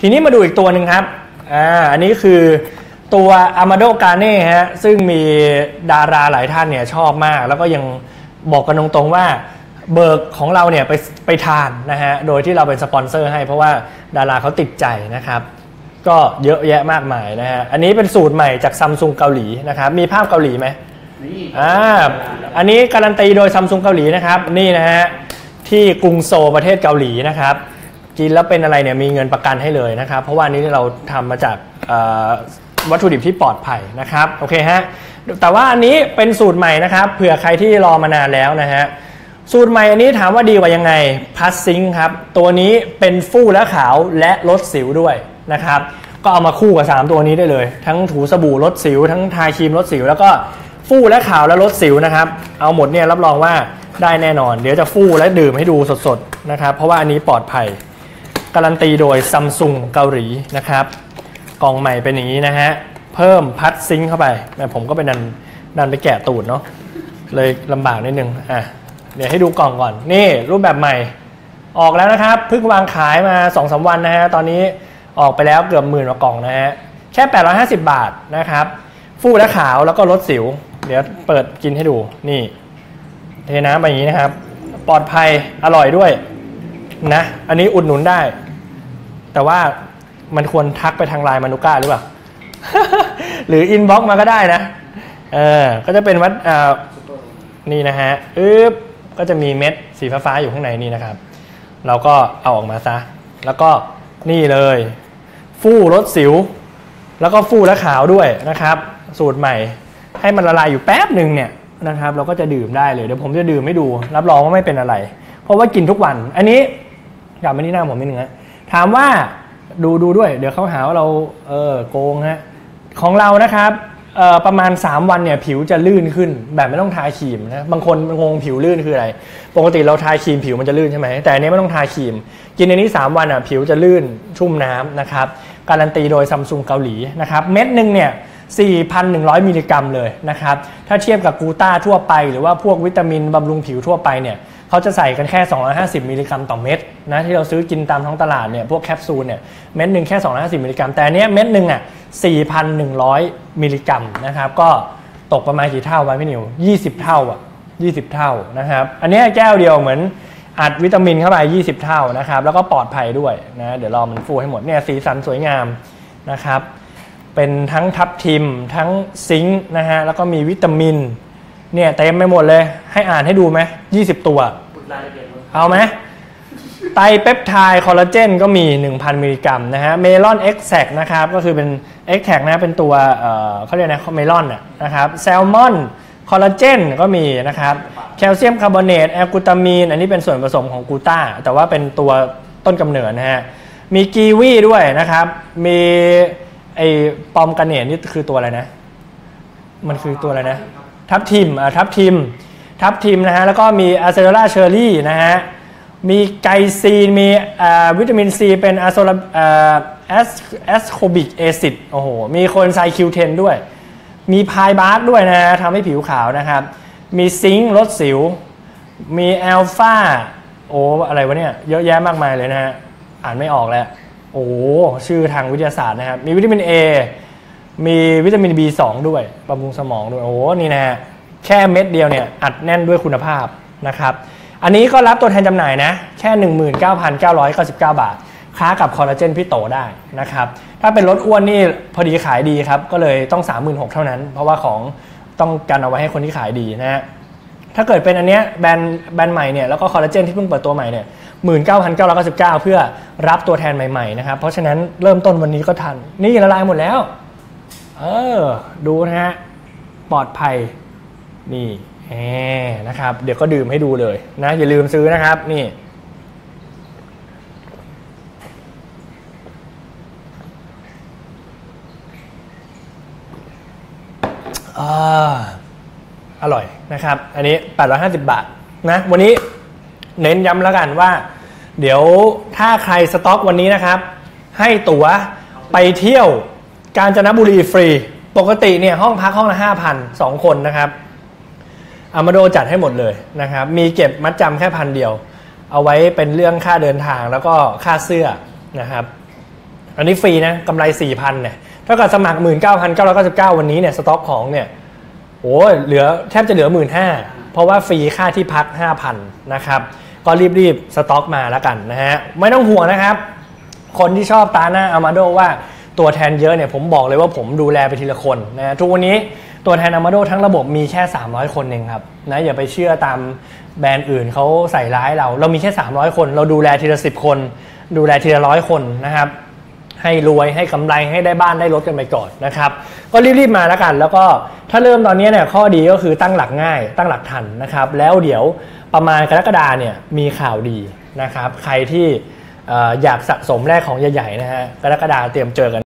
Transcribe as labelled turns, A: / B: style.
A: ทีนี้มาดูอีกตัวหนึ่งครับอ่าอันนี้คือตัวอามาโดกาเน่ฮะซึ่งมีดาราหลายท่านเนี่ยชอบมาก แล้วก็ยังบอกกันตรงๆว่าเบิกของเราเนี่ยไปไปทานนะฮะโดยที่เราเป็นสปอนเซอร์ให้เพราะว่าดาราเขาติดใจนะครับ ก็เยอะแยะมากมายนะฮะอันนี้เป็นสูตรใหม่จากซัมซุงเกาหลีนะครับมีภาพเกาหลีไหม
B: นี่
A: อ่าอันนี้การันตีโดยซัมซุงเกาหลีนะครับนี่นะฮะที่กรุงโซลประเทศเกาหลีนะครับ กินแล้วเป็นอะไรเนี่ยมีเงินประกันให้เลยนะครับ เพราะว่านี้เราทำมาจากวัตถุดิบที่ปลอดภัยนะครับโอเคฮะแต่ว่าอันนี้เป็นสูตรใหม่นะครับเผื่อใครที่รอมานานแล้วนะฮะสูตรใหม่อันนี้ถามว่าดีกว่ายังไงพัสซิงครับตัวนี้เป็นฟู่และขาวและลดสิวด้วยนะครับก็เอามาคู่กับ 3 ตัวนี้ได้เลย ทั้งถูสบู่ลดสิว ทั้งทาครีมลดสิว แล้วก็ฟู่และขาวและลดสิวนะครับเอาหมดเนี่ยรับรองว่าได้แน่นอน เดี๋ยวจะฟู่และดื่มให้ดูสดๆนะครับเพราะว่าอันนี้ปลอดภัย การันตีโดยซัมซุงเกาหลีนะครับ กล่องใหม่เป็นอย่างนี้นะฮะ เพิ่มพัดซิงเข้าไปแม่ผมก็ไปดันดันไปแกะตูดเนาะเลยลำบากนิดนึงอะเดี๋ยวให้ดูกล่องก่อน นี่รูปแบบใหม่ออกแล้วนะครับเพิ่งวางขายมา2อสวันนะฮะ ตอนนี้ออกไปแล้วเกือบหมื่นกว่ากล่องนะฮะ แค่ 850 บาทนะครับ ฟูและขาวแล้วก็ลดสิว เดี๋ยวเปิดกินให้ดูนี่ เทน้ำไปอย่างนี้นะครับ ปลอดภัยอร่อยด้วย นะ อันนี้อุดหนุนได้ แต่ว่ามันควรทักไปทางไลน์มานุก้าหรือเปล่า หรืออินบ็อกมาก็ได้นะ เออ ก็จะเป็นวัดอ่านี่นะฮะอึ๊บก็จะมีเม็ดสีฟ้าๆอยู่ข้างในนี่นะครับ เราก็เอาออกมาซะ แล้วก็นี่เลย ฟู่ลดสิว แล้วก็ฟู่และขาวด้วยนะครับ สูตรใหม่ ให้มันละลายอยู่แป๊บหนึ่งเนี่ยนะครับ เราก็จะดื่มได้เลย เดี๋ยวผมจะดื่มให้ดู รับรองว่าไม่เป็นอะไร เพราะว่ากินทุกวัน อันนี้ กลับมาที่หน้าผมนิดนึงนะถามว่าดูดูด้วย เดี๋ยวเขาหาว่าเราเออโกงฮะของเรานะครับเออประมาณ 3 วันเนี่ยผิวจะลื่นขึ้น แบบไม่ต้องทาครีมนะบางคนงงผิวลื่นคืออะไร ปกติเราทาครีมผิวมันจะลื่นใช่ไหมแต่อันนี้ไม่ต้องทาครีม กินในนี้ 3 วันอะผิวจะลื่นชุ่มน้ำนะครับการันตีโดยซัมซุงเกาหลีนะครับเม็ดหนึ่งเนี่ย4,100 มิลลิกรัมเลยนะครับถ้าเทียบกับกูต้าทั่วไป หรือว่าพวกวิตามินบำรุงผิวทั่วไปเนี่ย เขาจะใส่กันแค่ 250 มิลลิกรัมต่อเม็ดนะที่เราซื้อกินตามท้องตลาดเนี่ยพวกแคปซูลเนี่ยเม็ดหนึ่งแค่ 250 มิลลิกรัม แต่อันเนี้ยเม็ดหนึ่งอะ 4,100 มิลลิกรัมนะครับก็ตกประมาณกี่เท่าไว้พี่นิว 20 เท่าอะ 20 เท่านะครับอันนี้แก้วเดียวเหมือนอัดวิตามินเข้าไป 20 เท่านะครับแล้วก็ปลอดภัยด้วยนะเดี๋ยวรอมันฟูให้หมดเนี่ยสีสันสวยงามนะครับเป็นทั้งทับทิมทั้งซิงค์นะฮะแล้วก็มีวิตามิน เนี่ยเต็มไปหมดเลย ให้อ่านให้ดูไหม20ตัว
B: ปุดรายละเอียดหมด
A: เอาไหมไตรเปปไทด์คอลลาเจนก็มี 1,000 มิลลิกรัมนะฮะเมลอนเอ็กแซกนะครับก็คือเป็นเอ็กแทกนะเป็นตัวเอ่อเขาเรียกนะเมลอนน่ะนะครับแซลมอนคอลลาเจนก็มีนะครับแคลเซียมคาร์บอเนตแอลกลูตามีน อันนี้เป็นส่วนผสมของกลูต้า แต่ว่าเป็นตัวต้นกำเนิดนะฮะมีกีวีด้วยนะครับ มีไอปอมกาเนตนี่คือตัวอะไรนะ มันคือตัวอะไรนะ ทับทิมอะทับทิม ทับทิมนะฮะ แล้วก็มีอะเซโ l ล่าเชอร์รี่นะฮะ มีไกซีน มีอ่าวิตามินซีเป็นอะโซลาแอสแอสโคบิกแอซิดโอ้โห มีโคนไซคิวเทนด้วย มีพายบาร์กด้วยนะฮะทำให้ผิวขาวนะครับ มีซิงค์ลดสิว มีอัลฟาโอ้อะไรวะเนี่ย เยอะแยะมากมายเลยนะฮะ อ่านไม่ออกแล้ว โอ้ชื่อทางวิทยาศาสตร์นะครับ มีวิตามิน A มีวิตามิน B2 ด้วยบำรุงสมองด้วย โอ้โห นี่นะฮะแค่เม็ดเดียวเนี่ยอัดแน่นด้วยคุณภาพนะครับ อันนี้ก็รับตัวแทนจำหน่ายนะ แค่ 19,999 บาท ค้ากับคอลลาเจนพี่โตได้นะครับ ถ้าเป็นรถอ้วนนี่พอดีขายดีครับ ก็เลยต้อง 36,000เท่านั้น เพราะว่าของต้องการเอาไว้ให้คนที่ขายดีนะฮะถ้าเกิดเป็นอันเนี้ยแบรนด์แบรนด์ใหม่เนี่ยแล้วก็คอลลาเจนที่เพิ่งเปิดตัวใหม่เนี่ยหมื่นเก้าพันเก้าร้อยเก้าสิบเก้าเพื่อรับตัวแทนใหม่ๆนะครับ เพราะฉะนั้นเริ่มต้นวันนี้ก็ทัน นี่ละลายหมดแล้ว เออ ดูนะฮะ ปลอดภัย นี่แหมนะครับ เดี๋ยวก็ดื่มให้ดูเลยนะ อย่าลืมซื้อนะครับ นี่อ่าอร่อยนะครับ อันนี้ 850 บาทนะ วันนี้เน้นย้ำแล้วกันว่า เดี๋ยวถ้าใครสต็อกวันนี้นะครับ ให้ตั๋วไปเที่ยว กาญจนบุรีฟรี ปกติเนี่ยห้องพักห้องละ5,000 2คนนะครับอามาโดจัดให้หมดเลยนะครับ มีเก็บมัดจำแค่พันเดียว เอาไว้เป็นเรื่องค่าเดินทางแล้วก็ค่าเสื้อนะครับ อันนี้ฟรีนะกำไร4,000เนี่ยถ้ากิดสมัคร 19,999 วันนี้เนี่ยสต็อกของเนี่ยโอ้เหลือแทบจะเหลือ 15,000เพราะว่าฟรีค่าที่พัก 5,000 นะครับ ก็รีบๆ สต็อกมาแล้วกันนะฮะ ไม่ต้องห่วงนะครับ คนที่ชอบตาหน้าอามาโดว่า ตัวแทนเยอะเนี่ยผมบอกเลยว่าผมดูแลไปทีละคนนะทุกวันนี้ตัวแทนอามาโดทั้งระบบมีแค่ 300 คนเองครับนะอย่าไปเชื่อตามแบรนด์อื่นเขาใส่ร้ายเรา เรามีแค่ 300 คน เราดูแลทีละ 10 คน ดูแลทีละร้อยคนนะครับให้รวยให้กำไรให้ได้บ้านได้รถกันไปก่อนนะครับก็รีบๆมาแล้วกัน แล้วก็ถ้าเริ่มตอนนี้เนี่ยข้อดีก็คือตั้งหลักง่ายตั้งหลักทันนะครับแล้วเดี๋ยวประมาณกรกฎาเนี่ยมีข่าวดีนะครับใครที่เอ่ออยากสะสมแรกของใหญ่ๆนะฮะกรกฎาเตรียมเจอกัน